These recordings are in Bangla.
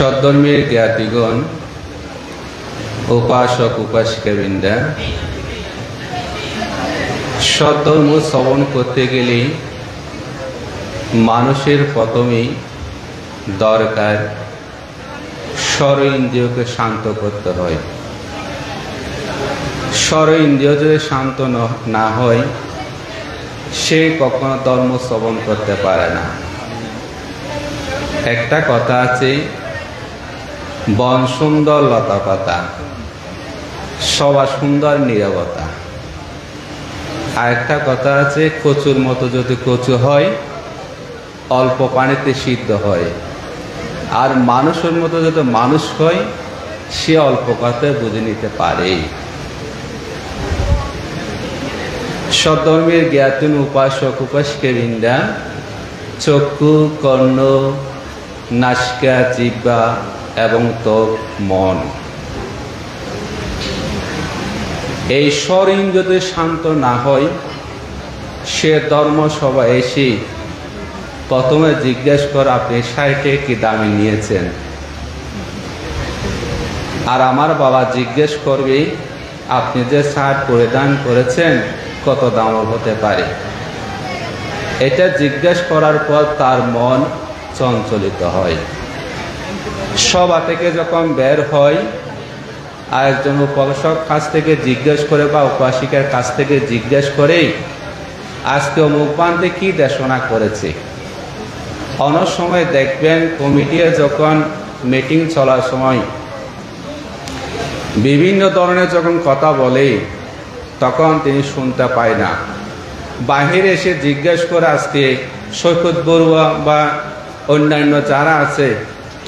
সদ্ধর্মের জ্ঞাতিগণ, উপাসক উপাসিকাবৃন্দা সদ্ধর্ম শ্রবণ করতে গেলে মানুষের প্রথমেই দরকার স্বর ইন্দ্রিয়কে শান্ত করতে হয়। স্বর ইন্দ্রিয় যদি শান্ত না হয়, সে কখনো ধর্ম শ্রবণ করতে পারে না। একটা কথা আছে বন সুন্দর লতা পাতা সবার সুন্দর নিরবতা। আর একটা কথা আছে, কচুর মতো যদি কচু হয়, অল্প পানিতে সিদ্ধ হয়। আর মানুষের মতো যদি মানুষ হয়, সে অল্প কথায় বুঝে নিতে পারে। সধর্মের জ্ঞাতন উপাসক উপাসকেরিন্দা চক্ষু, কর্ণ, নাসিকা জিব্বা এবং তোর মন। এই স্বরিন যদি শান্ত না হয়, সে ধর্মসভা এসে প্রথমে জিজ্ঞেস কর, আপনি সাইটে কি দামে নিয়েছেন? আর আমার বাবা জিজ্ঞেস করবে, আপনি যে শার্ট পরিধান করেছেন, কত দাম হতে পারে? এটা জিজ্ঞেস করার পর তার মন চঞ্চলিত হয়। সভা থেকে যখন বের হয় আর একজন উপাসক কাছ থেকে জিজ্ঞেস করে বা উপাসিকার কাছ থেকে জিজ্ঞেস করে আজকে অমুক বান্ধে কি দেশনা করেছে? অনেক সময় দেখবেন কমিটিতে যখন মিটিং চলার সময় বিভিন্ন ধরনের যখন কথা বলে, তখন তিনি শুনতে পায় না। বাহিরে এসে জিজ্ঞেস করে আজকে সৈকত বড়ুয়া বা অন্যান্য যারা আছে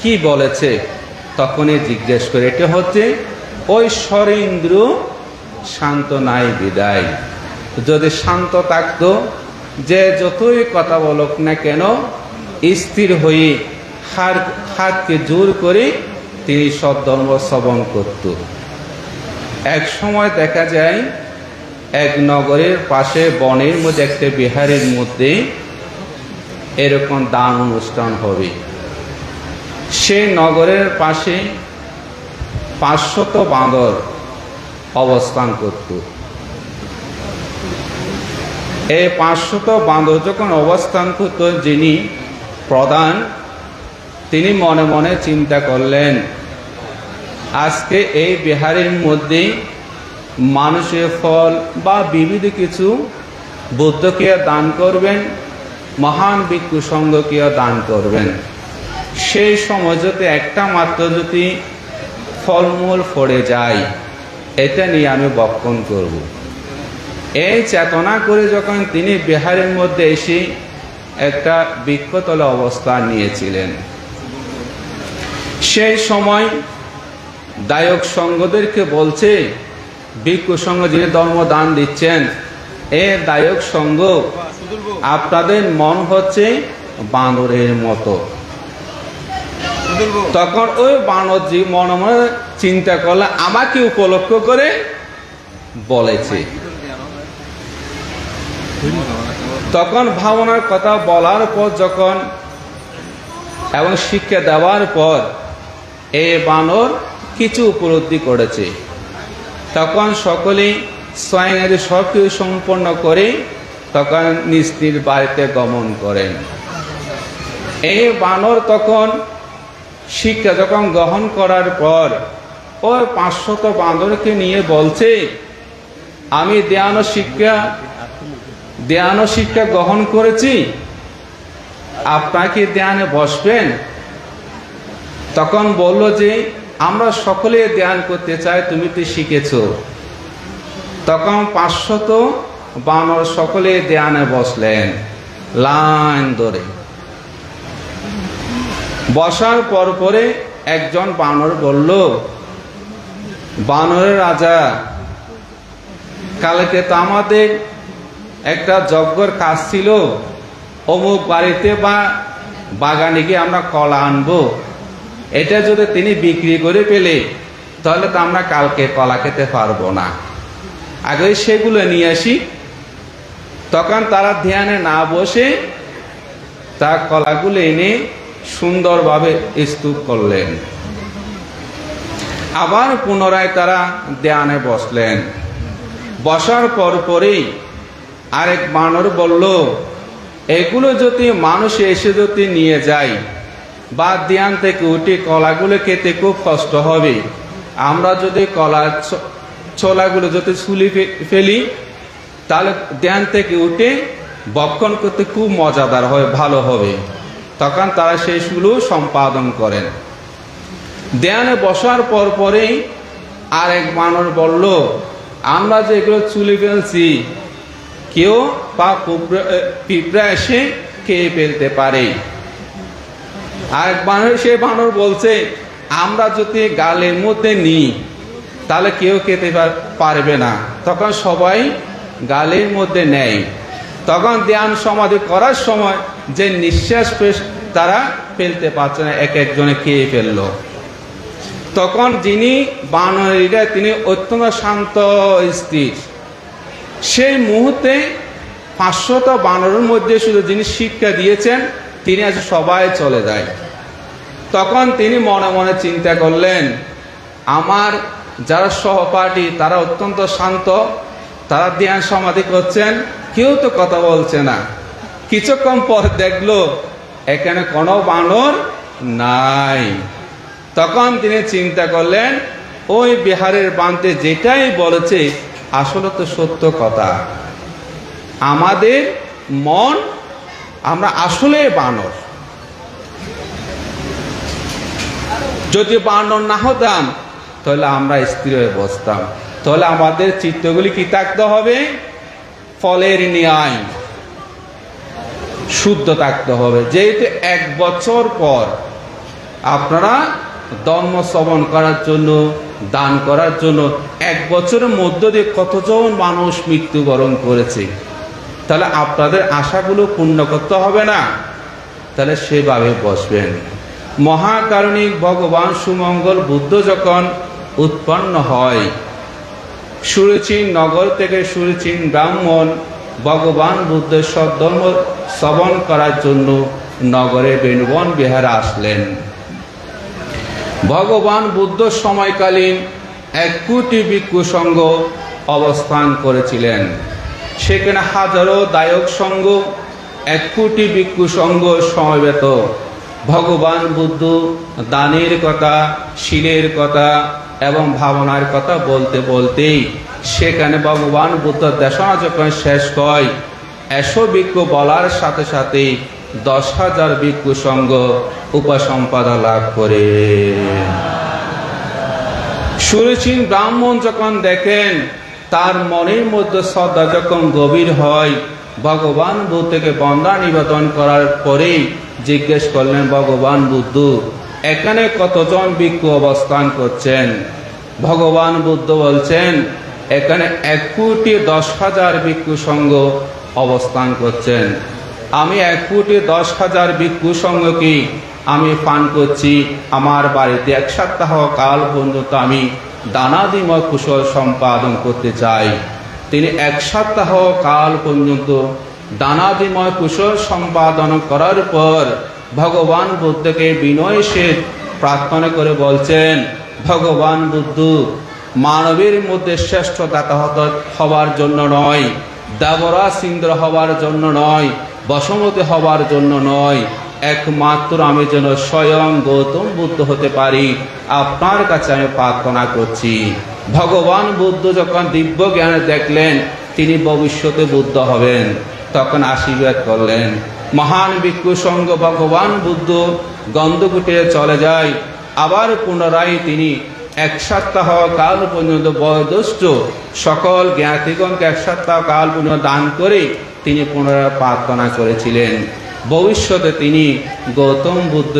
কি বলেছে? তখনই জিজ্ঞেস করে, এটা হচ্ছে ওই স্বরেন্দ্র শান্ত নাই বিদায়। যদি শান্ত থাকতো, যে যতই কথা বলুক না কেন, স্থির হয়ে হার হাতকে জোর করে তিনি সব ধর্ম শ্রবণ করত। এক সময় দেখা যায়, এক নগরের পাশে বনের মধ্যে, একটা বিহারের মধ্যে এরকম দান অনুষ্ঠান হবে। সেই নগরের পাশে পাঁচশত বাঁদর অবস্থান করত। এই পাঁচশত বাঁদর যখন অবস্থান করত, যিনি প্রধান, তিনি মনে মনে চিন্তা করলেন, আজকে এই বিহারের মধ্যে মানুষের ফল বা বিবিধ কিছু বুদ্ধকে দান করবেন, মহান ভিক্ষু সঙ্গকে দান করবেন। সেই সময় যদি একটা মাত্র যদি ফলমূল ফড়ে যায়, এটা নিয়ে আমি বক্ষণ করব। এই চেতনা করে যখন তিনি বিহারের মধ্যে এসে একটা বৃক্ষতলে অবস্থান নিয়েছিলেন, সেই সময় দায়ক সঙ্গদেরকে বলছে, ভিক্ষু সঙ্গ যিনি ধর্ম দান দিচ্ছেন, এ দায়ক সঙ্গ আপনাদের মন হচ্ছে বাঁদরের মতো। তখন ওই বানরজি মনে মনে চিন্তা করলে, আমাকে উপলক্ষ করে বলেছে। তখন ভাবনার কথা বলার পর যখন এবং শিক্ষা দেওয়ার পর এ বানর কিছু উপলব্ধি করেছে। তখন সকলেই স্বয়ংয়ের সব কিছু সম্পন্ন করে তখন নিজ বাড়িতে গমন করেন। এই বানর তখন শিক্ষা যখন গ্রহণ করার পর, ওই পাঁচশত বাঁদরকে নিয়ে বলছে, আমি দেয়ানো শিক্ষা দেয়ানো শিক্ষা গ্রহণ করেছি। আপনাকে ধ্যানে বসবেন? তখন বলল যে, আমরা সকলে ধ্যান করতে চাই, তুমি তো শিখেছ। তখন পাঁচশত বানর সকলে ধ্যানে বসলেন, লাইন ধরে। বসার পর পরে একজন বানর বলল, বানরের রাজা, কালকে তো আমাদের একটা যজ্ঞর কাজ ছিল। অমুক বাড়িতে বা বাগানে গিয়ে আমরা কলা আনব। এটা যদি তিনি বিক্রি করে পেলে তাহলে তো আমরা কালকে কলা খেতে পারব না। আগে সেগুলো নিয়ে আসি। তখন তারা ধ্যানে না বসে তা কলাগুলো এনে সুন্দরভাবে স্তূপ করলেন। আবার পুনরায় তারা ধ্যানে বসলেন। বসার পর পরেই আরেক বানর বলল, এগুলো যদি মানুষ এসে যদি নিয়ে যায় বা ধ্যান থেকে উঠে কলাগুলো খেতে খুব কষ্ট হবে। আমরা যদি কলা ছোলাগুলো যদি ছুলি ফেলি, তাহলে দেয়ান থেকে উঠে বক্ষণ করতে খুব মজাদার হয়, ভালো হবে। তখন তারা সেইগুলো সম্পাদন করেন। ধ্যানে বসার পর পরেই আরেক মানুষ বলল, আমরা যে এগুলো চুলি ফেলছি, কেউ বা পিঁপড়া এসে খেয়ে ফেলতে পারে। আরেক বানর সে বানর বলছে, আমরা যদি গালের মধ্যে নিই, তাহলে কেউ খেতে পারবে না। তখন সবাই গালের মধ্যে নেয়। তখন ধ্যান সমাধি করার সময় যে নিঃশ্বাস তারা ফেলতে পারছে না, এক একজনে খেয়ে ফেলল। তখন যিনি বানরীরা তিনি অত্যন্ত শান্ত স্থির। সেই মুহূর্তে পাঁচশত বানরের মধ্যে শুধু যিনি শিক্ষা দিয়েছেন, তিনি আজ সবাই চলে যায়। তখন তিনি মনে মনে চিন্তা করলেন, আমার যারা সহপাঠী, তারা অত্যন্ত শান্ত, তারা ধ্যান সমাধি করছেন, কেউ তো কথা বলছে না। কিছুক্ষণ পর দেখল, এখানে কোনো বানর নাই। তখন তিনি চিন্তা করলেন, ওই বিহারের বান্তে যেটাই বলেছে, আসলে তো সত্য কথা। আমাদের মন, আমরা আসলে বানর। যদি বানর না হতাম, তাহলে আমরা স্থির হয়ে বসতাম। তাহলে আমাদের চিত্তগুলি কি থাকতে হবে? ফলের ন্যায়। শুদ্ধ থাকতে হবে। যেহেতু এক বছর পর আপনারা ধর্ম শ্রবণ করার জন্য, দান করার জন্য এক বছরের মধ্য দিয়ে কতজন মানুষ মৃত্যুবরণ করেছে, তাহলে আপনাদের আশাগুলো পূর্ণ করতে হবে না। তাহলে সেভাবে বসবেন। মহাকারণিক ভগবান সুমঙ্গল বুদ্ধ যখন উৎপন্ন হয়, সুরচিন নগর থেকে সুরচিন ব্রাহ্মণ ভগবান বুদ্ধের সদ্ধর্ম শ্রবণ করার জন্য নগরে বেণুবন বিহারে আসলেন। ভগবান বুদ্ধ সময়কালীন এক কোটি ভিক্ষু সংঘ অবস্থান করেছিলেন। সেখানে হাজারো দায়ক সংঘ, এক কোটি ভিক্ষু সংঘ সমবেত। ভগবান বুদ্ধ দানের কথা, শিলের কথা এবং ভাবনার কথা বলতে বলতেই সেখানে ভগবান বুদ্ধ দেশনা যখন শেষ হয়, এসো ভিক্ষু বলার সাথে সাথে দশ হাজার ভিক্ষু সংঘ উপাসম্পাদা লাভ করে। সুরচিন ব্রাহ্মণ যখন দেখেন, তার মনের মধ্যে শ্রদ্ধা যখন গভীর হয়, ভগবান বুদ্ধকে বন্দা নিবেদন করার পরেই জিজ্ঞেস করলেন, ভগবান বুদ্ধ, এখানে কতজন ভিক্ষু অবস্থান করছেন? ভগবান বুদ্ধ বলছেন এখানে এক কোটি দশ হাজার ভিক্ষু সংঘ অবস্থান করছেন। আমি এক কোটি দশ হাজার ভিক্ষু সংঘকে আমি পান করছি। আমার বাড়িতে এক সপ্তাহ কাল পর্যন্ত আমি দানা দানাদিময় কুশল সম্পাদন করতে চাই। তিনি এক সপ্তাহ কাল পর্যন্ত দানা দানাদিময় কুশল সম্পাদন করার পর ভগবান বুদ্ধকে বিনয় সে প্রার্থনা করে বলছেন, ভগবান বুদ্ধ মানবের মধ্যে শ্রেষ্ঠ দাতা হবার জন্য নয় দেবরাজ সিন্দ্র হবার জন্য নয়, বসমতি হবার জন্য নয়। একমাত্র আমি যেন স্বয়ং গৌতম বুদ্ধ হতে পারি, আপনার কাছে আমি প্রার্থনা করছি। ভগবান বুদ্ধ যখন দিব্য জ্ঞানে দেখলেন, তিনি ভবিষ্যতে বুদ্ধ হবেন, তখন আশীর্বাদ করলেন। মহান ভিক্ষু সঙ্গ ভগবান বুদ্ধ গন্ধকুটে চলে যায়, আবার পুনরায় তিনি এক সপ্তাহ কাল পর্যন্ত বয়োদষ্ট সকল জ্ঞাতিগণকে এক সপ্তাহ কাল পর্যন্ত দান করে তিনি পুনরায় প্রার্থনা করেছিলেন। ভবিষ্যতে তিনি গৌতম বুদ্ধ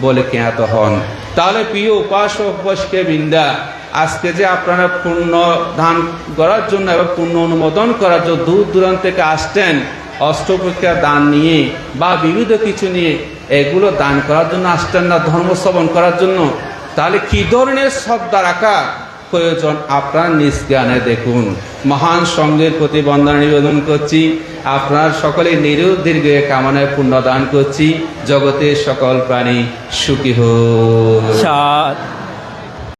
বলে জ্ঞাত হন। তাহলে প্রিয় উপাসক উপাসকে বৃন্দা, আজকে যে আপনারা পূর্ণ দান করার জন্য এবং পূর্ণ অনুমোদন করার জন্য দূর দূরান্ত থেকে আসতেন অষ্টপক্ষা দান নিয়ে বা বিবিধ কিছু নিয়ে, এগুলো দান করার জন্য আসতেন না, ধর্ম শ্রবণ করার জন্য? তাহলে কি ধরনের শ্রদ্ধা রাখা প্রয়োজন আপনার নিজ জ্ঞানে দেখুন। মহান সঙ্গের প্রতি বন্দনা নিবেদন করছি। আপনার সকলে নিরুদ্দীর্ঘ দীর্ঘ কামনায় পুণ্যদান করছি। জগতের সকল প্রাণী সুখী হোক।